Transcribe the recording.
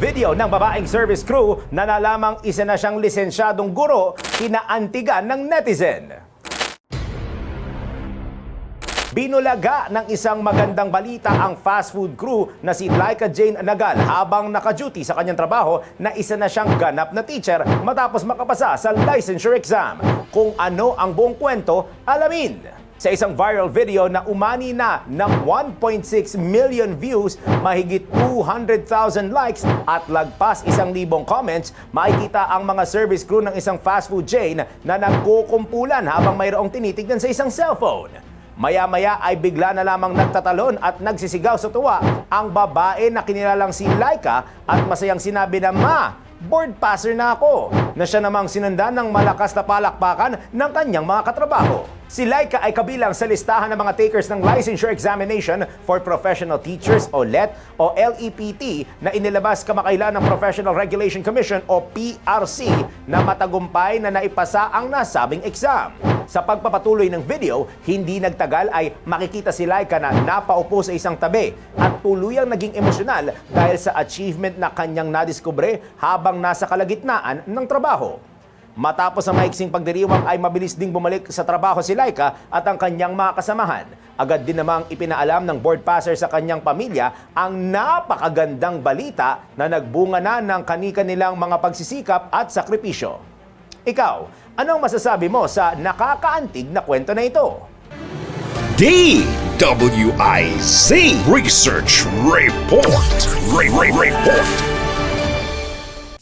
Video ng babaeng service crew na nalamang isa na siyang lisensyadong guro kinaantigan ng netizen. Binulaga ng isang magandang balita ang fast food crew na si Laika Jane Nagal habang naka-duty sa kanyang trabaho na isa na siyang ganap na teacher matapos makapasa sa licensure exam. Kung ano ang buong kwento, alamin! Sa isang viral video na umani na ng 1.6 million views, mahigit 200,000 likes at lagpas isang libong comments, makikita ang mga service crew ng isang fast food chain na nagkukumpulan habang mayroong tinitignan sa isang cellphone. Maya-maya ay bigla na lamang nagtatalon at nagsisigaw sa tuwa ang babae na kinilalang si Laika at masayang sinabi na, Ma, board passer na ako, na siya namang sinundan ng malakas na palakpakan ng kanyang mga katrabaho. Si Laika ay kabilang sa listahan ng mga takers ng Licensure Examination for Professional Teachers o LET o LEPT na inilabas kamakailan ng Professional Regulation Commission o PRC na matagumpay na naipasa ang nasabing exam. Sa pagpapatuloy ng video, hindi nagtagal ay makikita si Laika na napaupo sa isang tabi at tuluyang naging emosyonal dahil sa achievement na kanyang nadiskubre habang nasa kalagitnaan ng trabaho. Matapos ang maiksing pagdiriwang ay mabilis ding bumalik sa trabaho si Laika at ang kanyang mga kasamahan. Agad din namang ipinaalam ng board passer sa kanyang pamilya ang napakagandang balita na nagbunga na ng kani-kanilang mga pagsisikap at sakripisyo. Ikaw, anong masasabi mo sa nakakaantig na kwento na ito? DWIZ Research Report. Re- Re- Report.